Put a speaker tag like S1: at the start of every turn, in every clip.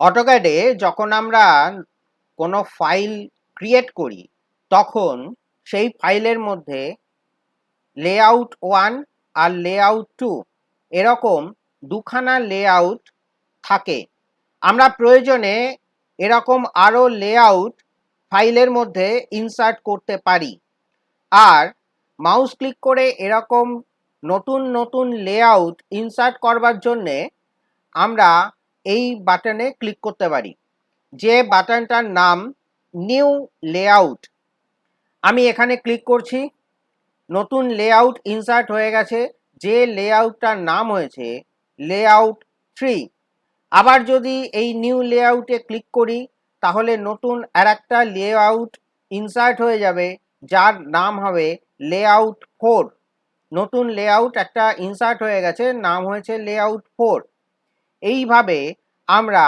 S1: অটোক্যাডে যখন আমরা কোনো ফাইল ক্রিয়েট করি, তখন সেই ফাইলের মধ্যে লেআউট ওয়ান আর লেআউট টু এরকম দুখানা লেআউট থাকে। আমরা প্রয়োজনে এরকম আরও লেআউট ফাইলের মধ্যে ইনসার্ট করতে পারি। আর মাউস ক্লিক করে এরকম নতুন নতুন লেআউট ইনসার্ট করবার জন্যে আমরা এই বাটনে ক্লিক করতে পারি। যে বাটনটার নাম নিউ লেআউট আমি এখানে ক্লিক করছি। নতুন লেআউট ইনসার্ট হয়ে গেছে। যে লেআউটটার নাম হয়েছে লেআউট থ্রি আবার যদি এই নিউ লেআউটে ক্লিক করি, তাহলে নতুন আর একটা লেআউট ইনসার্ট হয়ে যাবে, যার নাম হবে লেআউট ফোর নতুন লেআউট একটা ইনসার্ট হয়ে গেছে, নাম হয়েছে লেআউট ফোর এইভাবে আমরা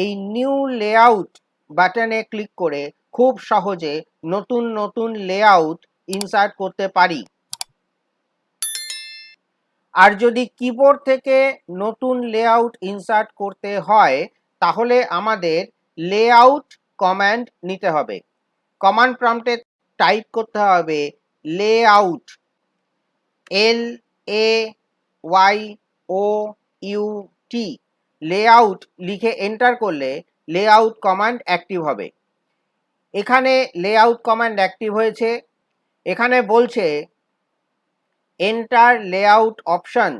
S1: এই নিউ লেআউট বাটনে ক্লিক করে খুব সহজে নতুন নতুন লেআউট ইনসার্ট করতে পারি। আর যদি কিবোর্ড থেকে নতুন লেআউট ইনসার্ট করতে হয়, তাহলে আমাদের লেআউট কমান্ড নিতে হবে। কমান্ড প্রম্পটে টাইপ করতে হবে layout L A Y O U T layout লিখে এন্টার করলে লেআউট কমান্ড অ্যাক্টিভ হবে। এখানে লেআউট কমান্ড অ্যাক্টিভ হয়েছে। এখানে বলছে এন্টার লেআউট অপশন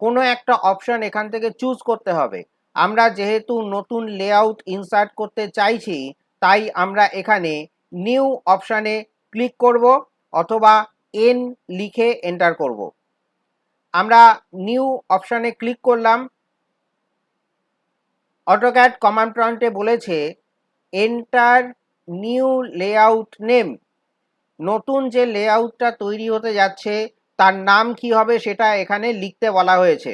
S1: কোনো একটা অপশন এখান থেকে চুজ করতে হবে। আমরা যেহেতু নতুন লেআউট ইনসার্ট করতে চাইছি, তাই আমরা এখানে নিউ অপশানে ক্লিক করব অথবা এন লিখে এন্টার করব। আমরা নিউ অপশানে ক্লিক করলাম। অটোক্যাট কমান্ড প্রম্পটে বলেছে, এন্টার নিউ লেআউট নেম। নতুন যে লেআউটটা তৈরি হতে যাচ্ছে, তার নাম কি হবে সেটা এখানে লিখতে বলা হয়েছে।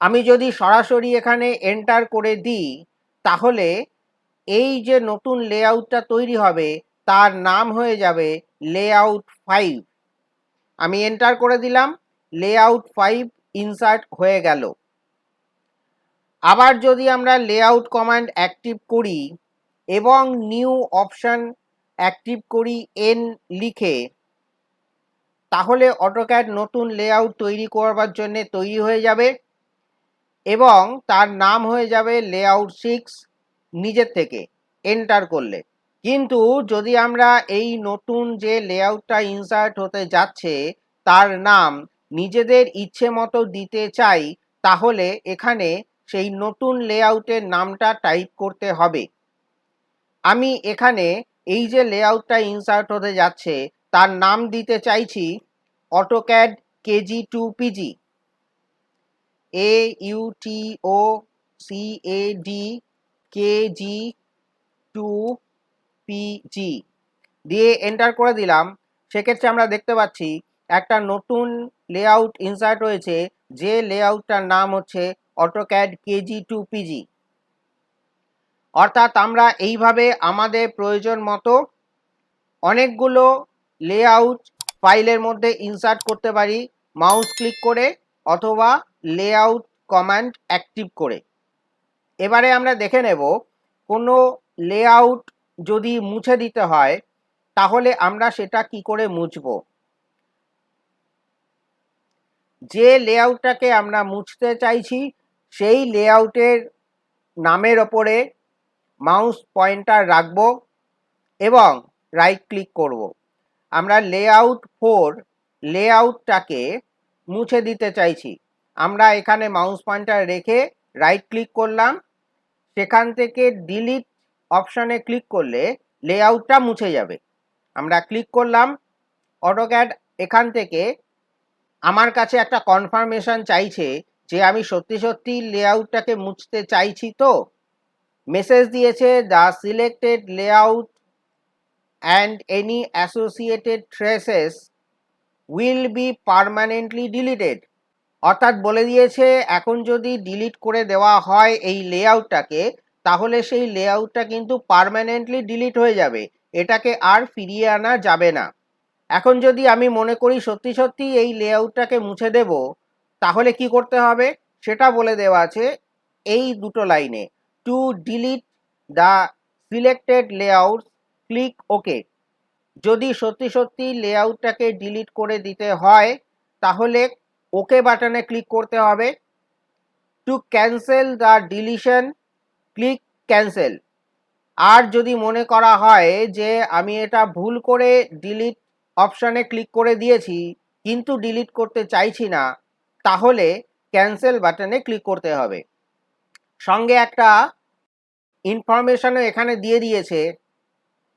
S1: আমি যদি সরাসরি এখানে এন্টার করে দিই, তাহলে এই যে নতুন লেআউটটা তৈরি হবে, তার নাম হয়ে যাবে লেআউট ফাইভ। আমি এন্টার করে দিলাম, লেআউট ফাইভ ইনসার্ট হয়ে গেল। আবার যদি আমরা লেআউট কমান্ড অ্যাক্টিভ করি এবং নিউ অপশান অ্যাক্টিভ করি এন লিখে, তাহলে অটোক্যাড নতুন লেআউট তৈরি করবার জন্য তৈরি হয়ে যাবে এবং তার নাম হয়ে যাবে লেআউট সিক্স নিজের থেকে এন্টার করলে। কিন্তু যদি আমরা এই নতুন যে লেআউটটা ইনসার্ট হতে যাচ্ছে, তার নাম নিজেদের ইচ্ছে মতো দিতে চাই, তাহলে এখানে সেই নতুন লেআউটের নামটা টাইপ করতে হবে। আমি এখানে এই যে লেআউটটা ইনসার্ট হতে যাচ্ছে, তার নাম দিতে চাইছি AutoCAD KG to PG A U T O C A D KG to PG দিয়ে এন্টার করে দিলাম। সেক্ষেত্রে আমরা দেখতে পাচ্ছি একটা নতুন লেআউট ইনসার্ট হয়েছে যে লেআউটটার নাম হচ্ছে অটোক্যাড কেজি টু পিজি। অর্থাৎ আমরা এইভাবে আমাদের প্রয়োজন মতো অনেকগুলো লেআউট ফাইলের মধ্যে ইনসার্ট করতে পারি মাউস ক্লিক করে অথবা লেআউট কমান্ড অ্যাক্টিভ করে। এবারে আমরা দেখে নেব, কোনো লেআউট যদি মুছে দিতে হয়, তাহলে আমরা সেটা কি করে মুছব? যে লেআউটটাকে আমরা মুছতে চাইছি সেই লেআউটের নামের ওপরে মাউস পয়েন্টার রাখব এবং রাইট ক্লিক করব। আমরা লেআউট ফোর লেআউটটাকে মুছে দিতে চাইছি। আমরা এখানে মাউস পয়েন্টার রেখে রাইট ক্লিক করলাম। সেখান থেকে ডিলিট অপশানে ক্লিক করলে লেআউটটা মুছে যাবে। আমরা ক্লিক করলাম। অটোক্যাড এখান থেকে আমার কাছে একটা কনফার্মেশন চাইছে যে আমি সত্যি সত্যি লেআউটটাকে মুছতে চাইছি তো। মেসেজ দিয়েছে the selected layout and any associated traces will be permanently deleted অর্থাৎ বলে দিয়েছে, এখন যদি ডিলিট করে দেওয়া হয় এই লেআউটটাকে, তাহলে সেই লেআউটটা কিন্তু পারমানেন্টলি ডিলিট হয়ে যাবে। এটাকে আর ফিরিয়ে আনা যাবে না। এখন যদি আমি মনে করি সত্যি সত্যি এই লেআউটটাকে মুছে দেব তাহলে কি করতে হবে? সেটা বলে দেওয়া আছে এই দুটো লাইনে। To delete the selected layout click okay যদি সত্যি সত্যি লেআউটটাকে ডিলিট করে দিতে হয়, তাহলে ওকে বাটনে ক্লিক করতে হবে। To cancel the deletion click cancel আর যদি মনে করা হয় যে আমি এটা ভুল করে ডিলিট অপশানে ক্লিক করে দিয়েছি, কিন্তু ডিলিট করতে চাইছি না তাহলে ক্যান্সেল বাটনে ক্লিক করতে হবে। সঙ্গে একটা ইনফরমেশনও এখানে দিয়ে দিয়েছে,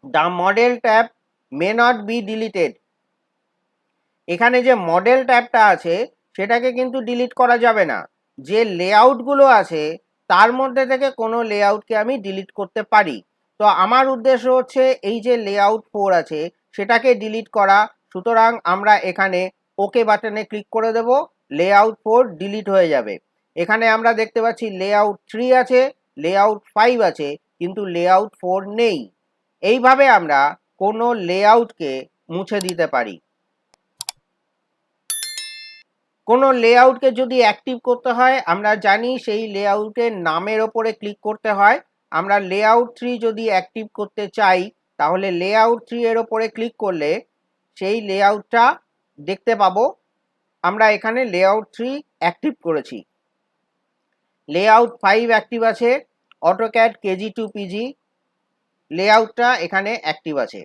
S1: the model tab may not be deleted. এখানে যে মডেল ট্যাবটা আছে, সেটাকে কিন্তু ডিলিট করা যাবে না। যে লেআউটগুলো আছে, তার মধ্যে থেকে কোনো লেআউটকে আমি ডিলিট করতে পারি। তো আমার উদ্দেশ্য হচ্ছে এই যে লেআউট ফোর আছে, সেটাকে ডিলিট করা। সুতরাং আমরা এখানে ওকে বাটনে ক্লিক করে দেব। লেআউট ফোর ডিলিট হয়ে যাবে। এখানে আমরা দেখতে পাচ্ছি লেআউট থ্রি আছে লেআউট ফাইভ আছে, কিন্তু লেআউট ফোর নেই। এইভাবে আমরা কোনো লেআউটকে মুছে দিতে পারি। কোনো লেআউটকে যদি অ্যাক্টিভ করতে হয়, আমরা জানি সেই লেআউটের নামের ওপরে ক্লিক করতে হয়। আমরা লেআউট থ্রি যদি অ্যাক্টিভ করতে চাই, তাহলে লেআউট থ্রি এর ওপরে ক্লিক করলে সেই লেআউটটা দেখতে পাবো। আমরা এখানে লেআউট থ্রি অ্যাক্টিভ করেছি। লেআউট ফাইভ অ্যাক্টিভ আছে অটোক্যাড কেজি টু পিজি লেআউটটা এখানে অ্যাক্টিভ আছে।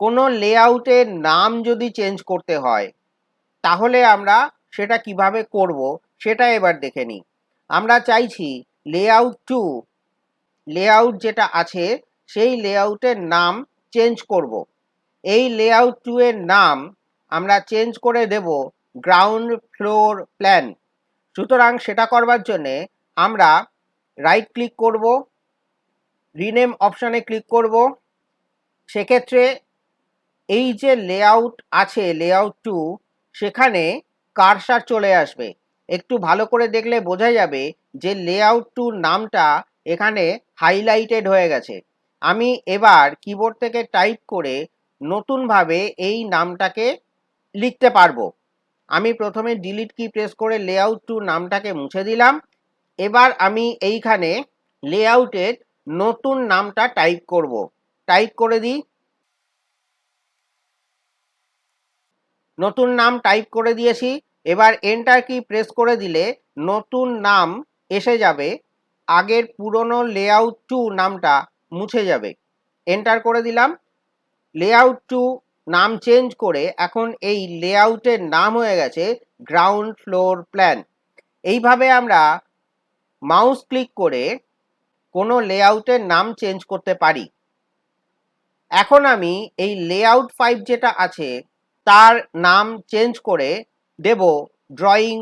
S1: কোনো লেআউটের নাম যদি চেঞ্জ করতে হয়, তাহলে আমরা সেটা কীভাবে করব সেটা এবার দেখে নিই। আমরা চাইছি লেআউট টু লেআউট যেটা আছে, সেই লেআউটের নাম চেঞ্জ করব। এই লেআউট টু এর নাম আমরা চেঞ্জ করে দেব গ্রাউন্ড ফ্লোর প্ল্যান সুতরাং সেটা করবার জন্যে আমরা রাইট ক্লিক করব রিনেম অপশানে ক্লিক করব। সেক্ষেত্রে এই যে লেআউট আছে লেআউট টু সেখানে কারসার চলে আসবে। একটু ভালো করে দেখলে বোঝা যাবে যে লেআউট টু নামটা এখানে হাইলাইটেড হয়ে গেছে। আমি এবার কিবোর্ড থেকে টাইপ করে নতুনভাবে এই নামটাকে লিখতে পারব। আমি প্রথমে ডিলিট কি প্রেস করে লেআউট টু নামটাকে মুছে দিলাম। এবার আমি এইখানে লেআউটের নতুন নামটা টাইপ করব। টাইপ করে দিই। নতুন নাম টাইপ করে দিয়েছি। এবার এন্টার কি প্রেস করে দিলে নতুন নাম এসে যাবে। আগের পুরনো লেআউট টু নামটা মুছে যাবে। এন্টার করে দিলাম। লেআউট টু নাম চেঞ্জ করে এখন এই লেআউটের নাম হয়ে গেছে গ্রাউন্ড ফ্লোর প্ল্যান। এইভাবে আমরা মাউস ক্লিক করে কোনো লেআউটের নাম চেঞ্জ করতে পারি। এখন আমি এই লেআউট ফাইভ যেটা আছে তার নাম চেঞ্জ করে দেব ড্রয়িং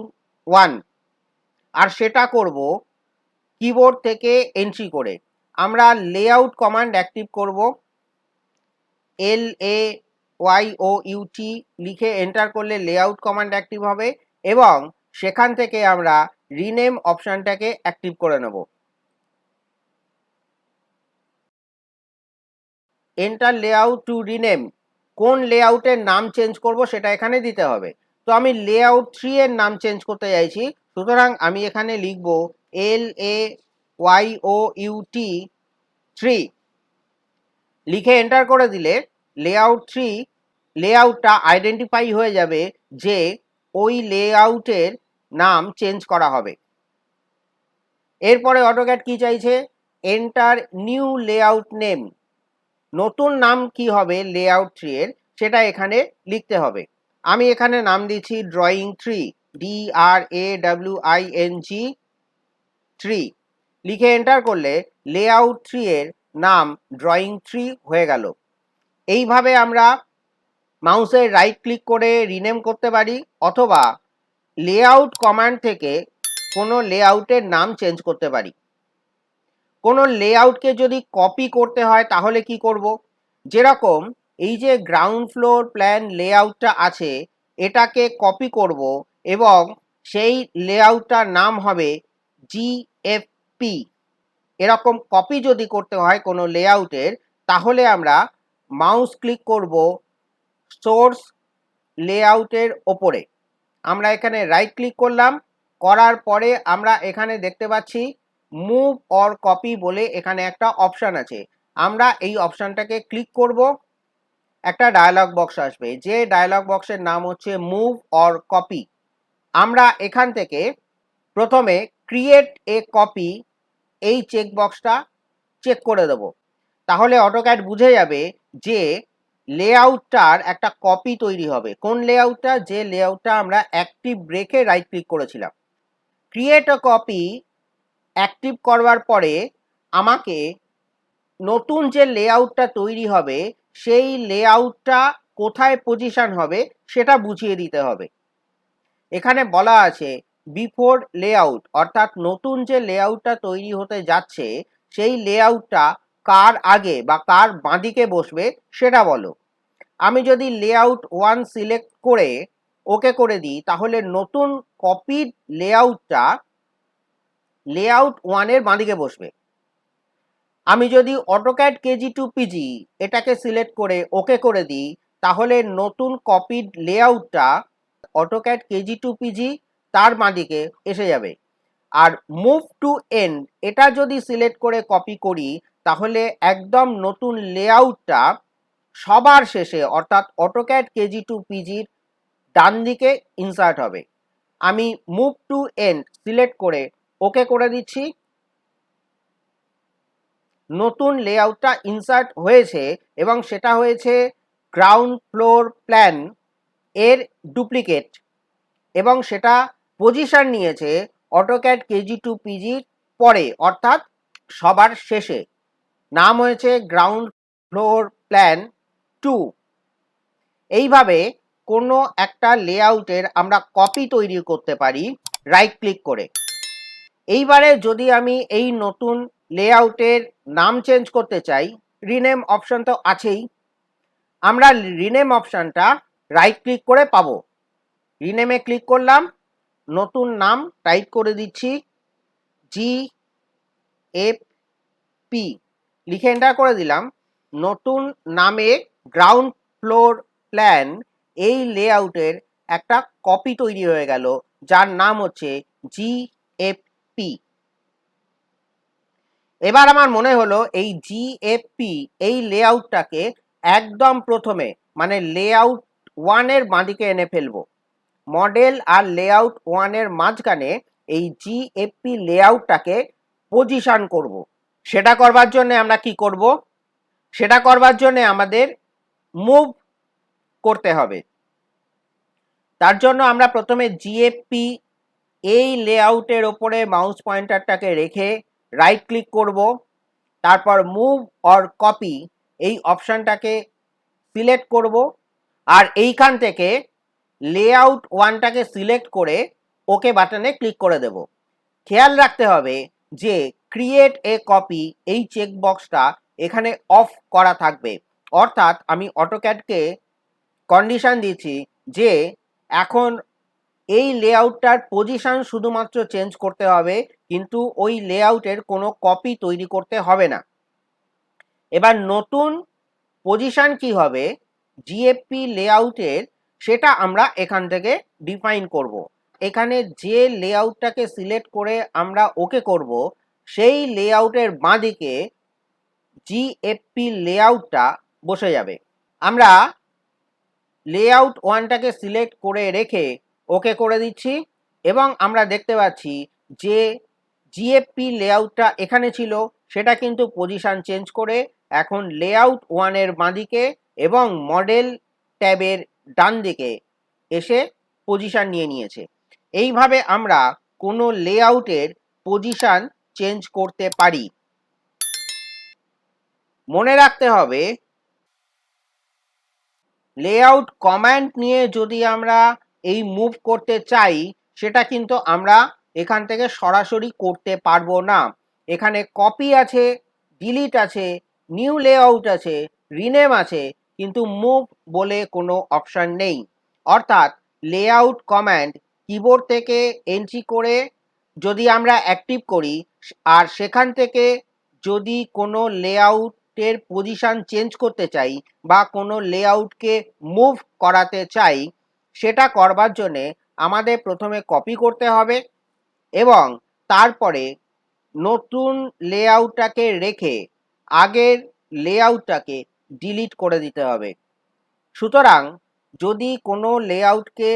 S1: ওয়ান। আর সেটা করব কিবোর্ড থেকে এন্ট্রি করে। আমরা লেআউট কমান্ড অ্যাক্টিভ করব। L A Y O U T লিখে এন্টার করলে লেআউট কমান্ড অ্যাক্টিভ হবে এবং সেখান থেকে আমরা রিনেম অপশানটাকে অ্যাক্টিভ করে নেব। এন্টার লেআউট টু রিনেম কোন লেআউটের নাম চেঞ্জ করব সেটা এখানে দিতে হবে। তো আমি লেআউট থ্রি এর নাম চেঞ্জ করতে চাইছি। সুতরাং আমি এখানে লিখব L A Y O U T three লিখে এন্টার করে দিলে লেআউট থ্রি লেআউটটা আইডেন্টিফাই হয়ে যাবে যে ওই লেআউটের নাম চেঞ্জ করা হবে। এরপরে অটোক্যাট কি চাইছে? এন্টার নিউ লেআউট নেম নতুন নাম কি হবে লেআউট থ্রি এর সেটা এখানে লিখতে হবে। আমি এখানে নাম দিচ্ছি drawing three D R A W I N G three লিখে এন্টার করলে লেআউট থ্রি এর নাম ড্রয়িং থ্রি হয়ে গেল। এইভাবে আমরা মাউসের রাইট ক্লিক করে রিনেম করতে পারি, অথবা লেআউট কমান্ড থেকে কোনো লেআউটের নাম চেঞ্জ করতে পারি। কোনো লেআউটকে যদি কপি করতে হয়, তাহলে কি করব? যেরকম এই যে গ্রাউন্ড ফ্লোর প্ল্যান লেআউটটা আছে, এটাকে কপি করব এবং সেই লেআউটটার নাম হবে জিএফপি এরকম কপি যদি করতে হয় কোনো লেআউটের তাহলে আমরা মাউস ক্লিক করব সোর্স লেআউটের ওপরে। আমরা এখানে রাইট ক্লিক করলাম, করার পরে আমরা এখানে দেখতে পাচ্ছি মুভ অর কপি বলে এখানে একটা অপশান আছে। আমরা এই অপশানটাকে ক্লিক করব, একটা ডায়ালগ বক্স আসবে। যে ডায়ালগ বক্সের নাম হচ্ছে মুভ অর কপি আমরা এখান থেকে প্রথমে ক্রিয়েট এ কপি এই চেক বক্সটা চেক করে দেব। তাহলে অটোক্যাড বুঝে যাবে যে লেআউটটার একটা কপি তৈরি হবে। কোন লেআউটটা যে লেআউটটা আমরা অ্যাক্টিভ রেখে রাইট ক্লিক করেছিলাম। ক্রিয়েট আ কপি অ্যাক্টিভ করবার পরে আমাকে নতুন যে লেআউটটা তৈরি হবে, সেই লেআউটটা কোথায় পজিশন হবে সেটা বুঝিয়ে দিতে হবে। এখানে বলা আছে বিফোর লেআউট অর্থাৎ নতুন যে লেআউটটা তৈরি হতে যাচ্ছে, সেই লেআউটটা কার আগে বা কার বাঁদিকে বসবে সেটা বলো। আমি যদি লেআউট ওয়ান সিলেক্ট করে ওকে করে দিই, তাহলে নতুন কপিড লেআউটটা লেআউট ওয়ানের বাঁদিকে বসবে। আমি যদি অটোক্যাড কেজি টু পিজি এটাকে সিলেক্ট করে ওকে করে দিই, তাহলে নতুন কপিড লেআউটটা অটোক্যাড কেজি টু পিজি তার বাঁদিকে এসে যাবে। আর মুভ টু এন্ড এটা যদি সিলেক্ট করে কপি করি তাহলে একদম নতুন লেআউটটা সবার শেষে, অর্থাৎ অটোক্যাড কেজি টু পিজির ডান দিকে ইনসার্ট হবে। আমি মুভ টু এন্ড সিলেক্ট করে ওকে করে দিচ্ছি। নতুন লেআউটটা ইনসার্ট হয়েছে এবং সেটা হয়েছে গ্রাউন্ড ফ্লোর প্ল্যান এর ডুপ্লিকেট এবং সেটা পজিশন নিয়েছে অটোক্যাড কেজি টু পিজির পরে, অর্থাৎ সবার শেষে। নাম হয়েছে গ্রাউন্ড ফ্লোর প্ল্যান টু। এইভাবে কোনো একটা লেআউটের আমরা কপি তৈরি করতে পারি রাইট ক্লিক করে। এইবারে যদি আমি এই নতুন লেআউটের নাম চেঞ্জ করতে চাই রিনেম অপশন তো আছেই, আমরা রিনেম অপশানটা রাইট ক্লিক করে পাবো। রিনেমে ক্লিক করলাম, নতুন নাম টাইপ করে দিচ্ছি জি এফ পি লিখে এন্টার করে দিলাম, নতুন নামে গ্রাউন্ড ফ্লোর প্ল্যান এই লেআউটের একটা কপি তৈরি হয়ে গেল, যার নাম হচ্ছে জি এফ পি এবার আমার মনে হলো এই জিএফপি এই লেআউটটাকে একদম প্রথমে মানে লেআউট ওয়ানের বাঁদিকে এনে ফেলব মডেল আর লেআউট ওয়ানের মাঝখানে এই জিএফপি লেআউটটাকে পজিশন করব। সেটা করবার জন্য আমরা কি করব? সেটা করবার জন্য আমাদের মুভ করতে হবে। তার জন্য আমরা প্রথমে জিএফপি এই লেআউটের ওপরে মাউস পয়েন্টারটাকে রেখে রাইট ক্লিক করব। তারপর মুভ অর কপি এই অপশানটাকে সিলেক্ট করব। আর এইখান থেকে লেআউট ওয়ানটাকে সিলেক্ট করে ওকে বাটনে ক্লিক করে দেব। খেয়াল রাখতে হবে যে ক্রিয়েট এ কপি এই চেক বক্সটা এখানে অফ করা থাকবে। অর্থাৎ আমি অটোক্যাডকে কন্ডিশন দিচ্ছি যে এখন এই লেআউটটার পজিশন শুধুমাত্র চেঞ্জ করতে হবে, কিন্তু ওই লেআউটের কোনো কপি তৈরি করতে হবে না। এবার নতুন পজিশন কি হবে? জিএফপি লেআউটের সেটা আমরা এখান থেকে ডিফাইন করব। এখানে যে লেআউটটাকে সিলেক্ট করে আমরা ওকে করব সেই লেআউটের বাঁদিকে জিএফপি লেআউটটা বসে যাবে। আমরা লেআউট ওয়ানটাকে সিলেক্ট করে রেখে ওকে করে দিচ্ছি এবং আমরা দেখতে পাচ্ছি যে জিএফপি লেআউটটা এখানে ছিল, সেটা কিন্তু পজিশান চেঞ্জ করে এখন লেআউট ওয়ানের বাঁদিকে এবং মডেল ট্যাবের ডান দিকে এসে পজিশান নিয়ে নিয়েছে। এইভাবে আমরা কোনো লেআউটের পজিশন চেঞ্জ করতে পারি। মনে রাখতে হবে লেআউট কমান্ড নিয়ে যদি আমরা এই মুভ করতে চাই, সেটা কিন্তু আমরা এখান থেকে সরাসরি করতে পারব না। এখানে কপি আছে ডিলিট আছে নিউ লেআউট আছে রিনেম আছে, কিন্তু মুভ বলে কোনো অপশান নেই। অর্থাৎ লেআউট কমান্ড কিবোর্ড থেকে এন্ট্রি করে যদি আমরা অ্যাক্টিভ করি আর সেখান থেকে যদি কোনো লেআউটের পজিশান চেঞ্জ করতে চাই বা কোনো লেআউটকে মুভ করাতে চাই, সেটা করবার জন্যে আমাদের প্রথমে কপি করতে হবে এবং তারপরে নতুন লেআউটটাকে রেখে আগের লেআউটটাকে ডিলিট করে দিতে হবে। সুতরাং যদি কোনো লেআউটকে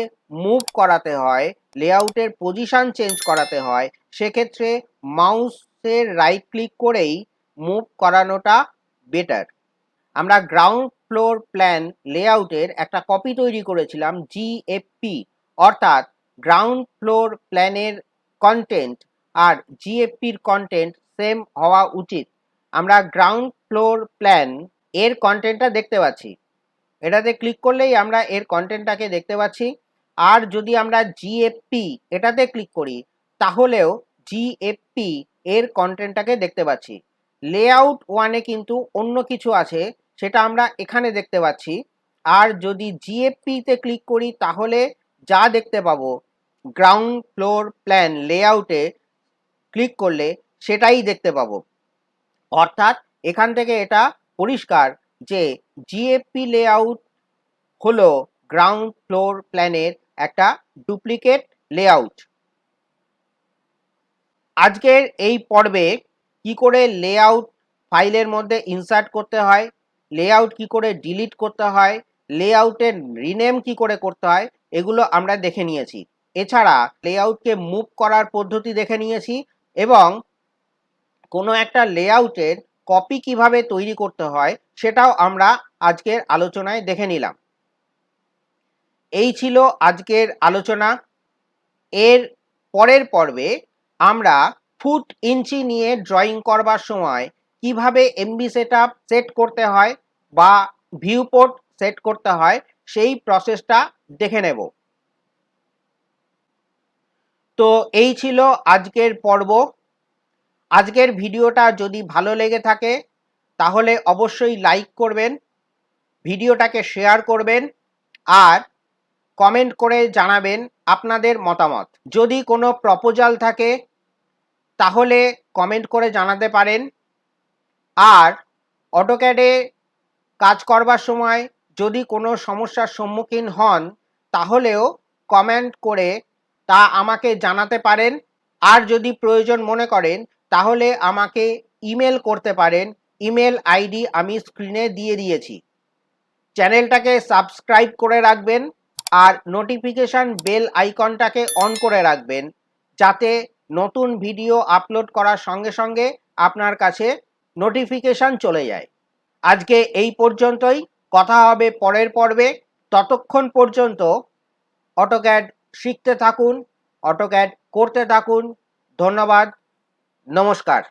S1: মুভ করাতে হয়, লেআউটের পজিশান চেঞ্জ করাতে হয়, সেক্ষেত্রে মাউসের রাইট ক্লিক করেই মুভ করানোটা বেটার আমরা গ্রাউন্ড ফ্লোর প্ল্যান লেআউটের একটা কপি তৈরি করেছিলাম জিএফপি অর্থাৎ গ্রাউন্ড ফ্লোর প্ল্যানের কন্টেন্ট আর জিএফপির কন্টেন্ট সেম হওয়া উচিত। আমরা গ্রাউন্ড ফ্লোর প্ল্যান এর কন্টেন্টটা দেখতে পাচ্ছি। এটাতে ক্লিক করলেই আমরা এর কন্টেন্টটাকে দেখতে পাচ্ছি। আর যদি আমরা জিএফপি এটাতে ক্লিক করি, তাহলেও জিএফপি এর কন্টেন্টটাকে দেখতে পাচ্ছি। লেআউট ওয়ানে কিন্তু অন্য কিছু আছে, সেটা আমরা এখানে দেখতে পাচ্ছি। আর যদি জিএফপিতে ক্লিক করি, তাহলে যা দেখতে পাবো গ্রাউন্ড ফ্লোর প্ল্যান লেআউটে ক্লিক করলে সেটাই দেখতে পাবো। অর্থাৎ এখান থেকে এটা পরিষ্কার যে জিএফপি লেআউট হলো গ্রাউন্ড ফ্লোর প্ল্যানের একটা ডুপ্লিকেট লেআউট আজকের এই পর্বে কি করে লেআউট ফাইলের মধ্যে ইনসার্ট করতে হয় লেআউট কি করে ডিলিট করতে হয় লেআউটের রিনেম কি করে করতে হয়, এগুলো আমরা দেখে নিয়েছি। এছাড়া লেআউটকে মুভ করার পদ্ধতি দেখে নিয়েছি এবং কোনো একটা লেআউটের কপি কীভাবে তৈরি করতে হয়, সেটাও আমরা আজকের আলোচনায় দেখে নিলাম। এই ছিল আজকের আলোচনা। এর পরের পর্বে আমরা ফুট ইঞ্চি নিয়ে ড্রয়িং করবার সময় কীভাবে এমবি সেট সেট করতে হয় বা ভিউপোর্ট সেট করতে হয় সেই প্রসেসটা দেখে নেব। তো এই ছিল আজকের পর্ব। আজকের ভিডিওটা যদি ভালো লেগে থাকে, তাহলে অবশ্যই লাইক করবেন, ভিডিওটাকে শেয়ার করবেন, আর কমেন্ট করে জানাবেন আপনাদের মতামত। যদি কোনো প্রপোজাল থাকে তাহলে কমেন্ট করে জানাতে পারেন। আর অটোক্যাডে কাজ করবার সময় যদি কোনো সমস্যার সম্মুখীন হন, তাহলেও কমেন্ট করে তা আমাকে জানাতে পারেন। আর যদি প্রয়োজন মনে করেন, তাহলে আমাকে ইমেল করতে পারেন। ইমেল আইডি আমি স্ক্রিনে দিয়ে দিয়েছি। চ্যানেলটাকে সাবস্ক্রাইব করে রাখবেন আর নোটিফিকেশান বেল আইকনটাকে অন করে রাখবেন। যাতে নতুন ভিডিও আপলোড করার সঙ্গে সঙ্গে আপনার কাছে নোটিফিকেশান চলে যায়। আজকে এই পর্যন্তই। কথা হবে পরের পর্বে। ততক্ষণ পর্যন্ত অটোক্যাড শিখতে থাকুন অটোক্যাড করতে থাকুন। ধন্যবাদ। নমস্কার।